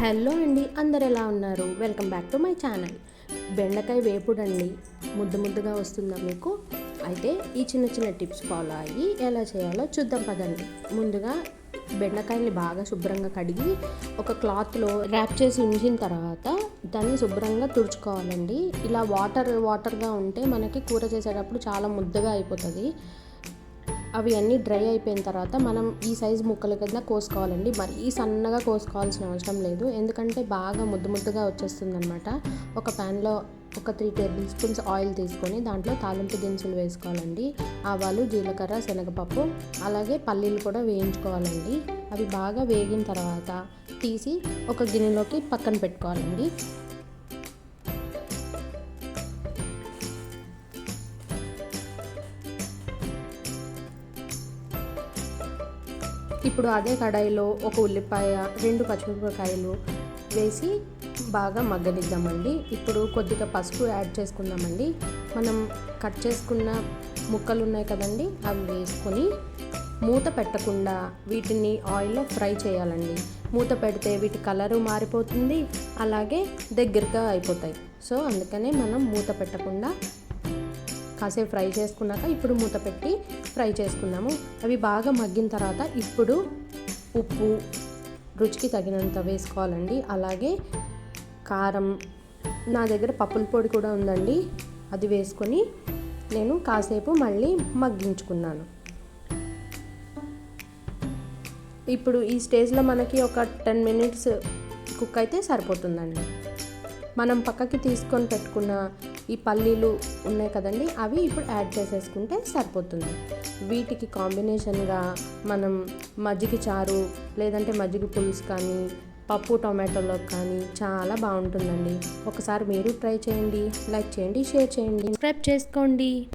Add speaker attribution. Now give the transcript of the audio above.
Speaker 1: Hello అండి అందరు ఎలా ఉన్నారు? Welcome back to my channel. బెండకాయ వేపుడండి ముద్దు ముద్దుగా వస్తుందా మీకు? అయితే ఈ చిన్న చిన్న టిప్స్ ఫాలో అయ్యి ఎలా చేయాలో చూద్దాం పదండి. ముందుగా బెండకాయని బాగా శుభ్రంగా కడిగి ఒక క్లాత్లో ర్యాప్ చేసి ఉంచిన తర్వాత దాన్ని శుభ్రంగా తుడుచుకోవాలండి. ఇలా వాటర్ వాటర్గా ఉంటే మనకి కూర చేసేటప్పుడు చాలా ముద్దగా అయిపోతుంది. అవి అన్నీ డ్రై అయిపోయిన తర్వాత మనం ఈ సైజ్ ముక్కల కింద కోసుకోవాలండి. మరీ సన్నగా కోసుకోవాల్సిన అవసరం లేదు. ఎందుకంటే బాగా ముద్దు ముద్దుగా వచ్చేస్తుందనమాట ఒక ప్యాన్లో ఒక త్రీ టేబుల్ స్పూన్స్ ఆయిల్ తీసుకొని దాంట్లో తాలింపు దినుసులు వేసుకోవాలండి. ఆవాలు జీలకర్ర శనగపప్పు అలాగే పల్లీలు కూడా వేయించుకోవాలండి. అవి బాగా వేగిన తర్వాత తీసి ఒక గిన్నెలోకి పక్కన పెట్టుకోవాలండి. ఇప్పుడు అదే కడాయిలో ఒక ఉల్లిపాయ రెండు పచ్చిమిరపకాయలు వేసి బాగా మగ్గనిద్దామండి. ఇప్పుడు కొద్దిగా పసుపు యాడ్ చేసుకుందామండి. మనం కట్ చేసుకున్న ముక్కలు ఉన్నాయి కదండి అవి వేసుకొని మూత పెట్టకుండా వీటిని ఆయిల్లో ఫ్రై చేయాలండి. మూత పెడితే వీటి కలరు మారిపోతుంది అలాగే దగ్గరగా అయిపోతాయి. సో అందుకనే మనం మూత పెట్టకుండా కాసేపు ఫ్రై చేసుకున్నాక ఇప్పుడు మూత పెట్టి ఫ్రై చేసుకున్నాము అవి బాగా మగ్గిన తర్వాత ఇప్పుడు ఉప్పు రుచికి తగినంత వేసుకోవాలండి. అలాగే కారం నా దగ్గర పప్పుల పొడి కూడా ఉందండి. అది వేసుకొని నేను కాసేపు మళ్ళీ మగ్గించుకున్నాను. ఇప్పుడు ఈ స్టేజ్లో మనకి ఒక టెన్ మినిట్స్ కుక్ అయితే సరిపోతుందండి. మనం పక్కకి తీసుకొని పెట్టుకున్న ఈ పల్లీలు ఉన్నాయి కదండి అవి ఇప్పుడు యాడ్ చేసేసుకుంటే సరిపోతుంది. వీటికి కాంబినేషన్గా మనం మజ్జిగ చారు లేదంటే మజ్జిగ పులుసు కానీ పప్పు టొమాటోలో కానీ చాలా బాగుంటుందండి. ఒకసారి మీరు ట్రై చేయండి లైక్ చేయండి షేర్ చేయండి. సబ్స్క్రైబ్ చేసుకోండి.